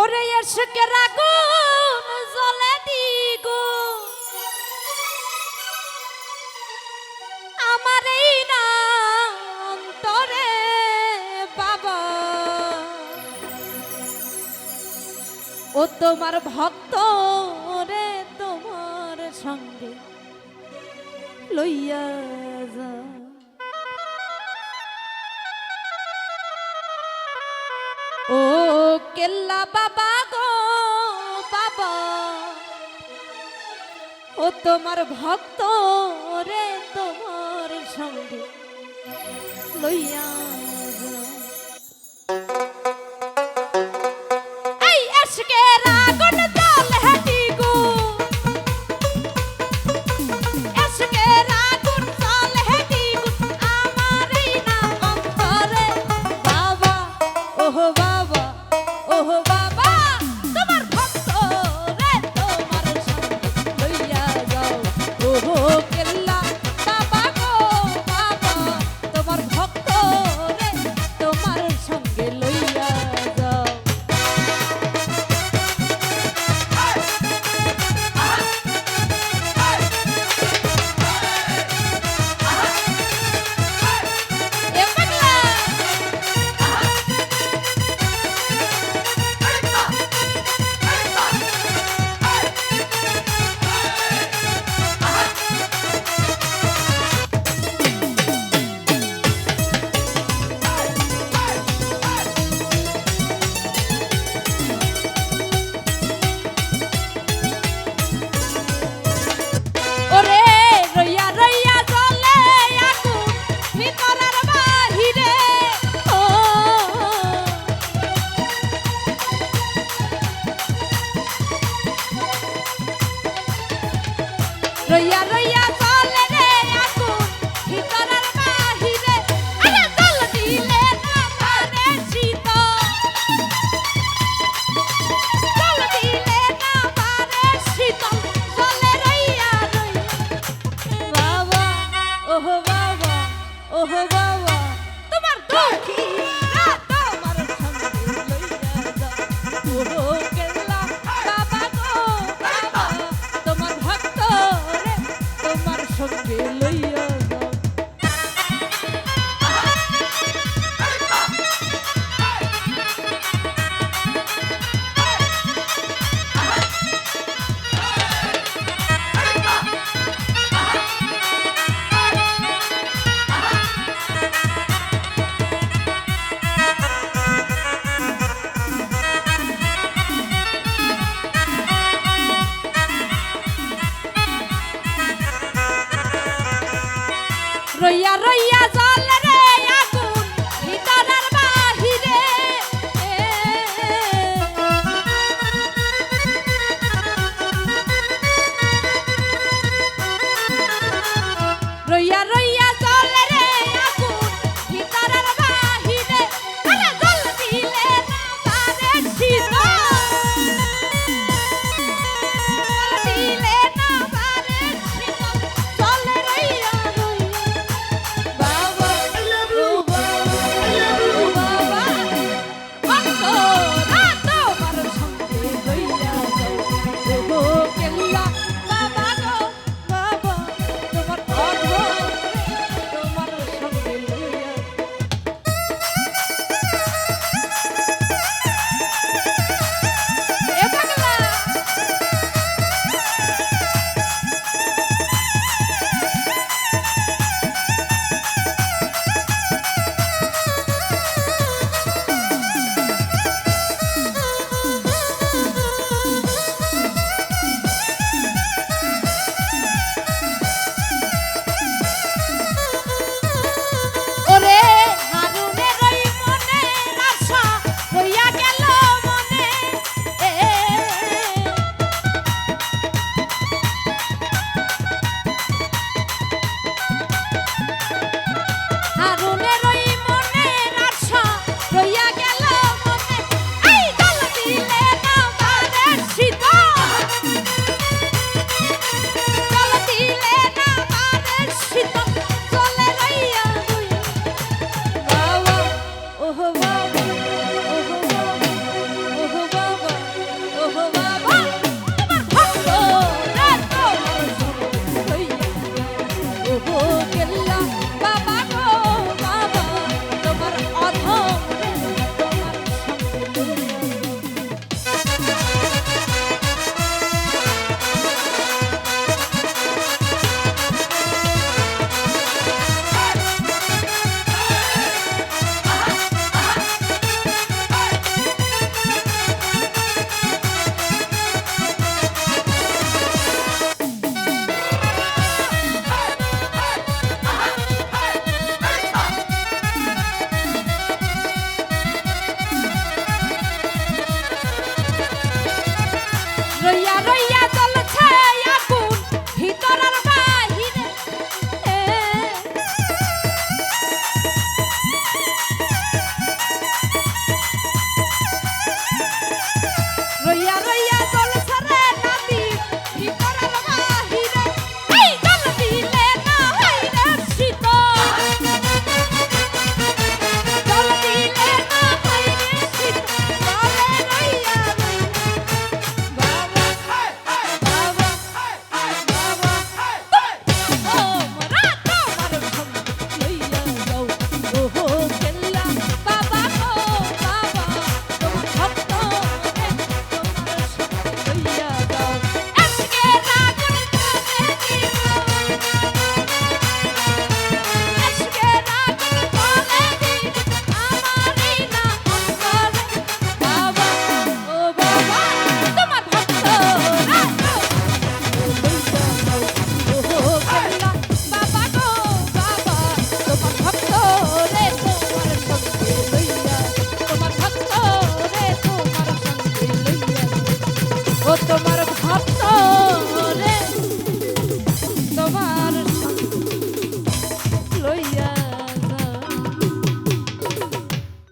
ওরে এসকের আগুন ও তোমার ভক্ত রে তোমার সঙ্গে লইয়া যা। ও কেল্লা বাবা গো বাবা, ও তোমার ভক্ত রে তোমার সঙ্গে লইয়া রইয়া রইয়া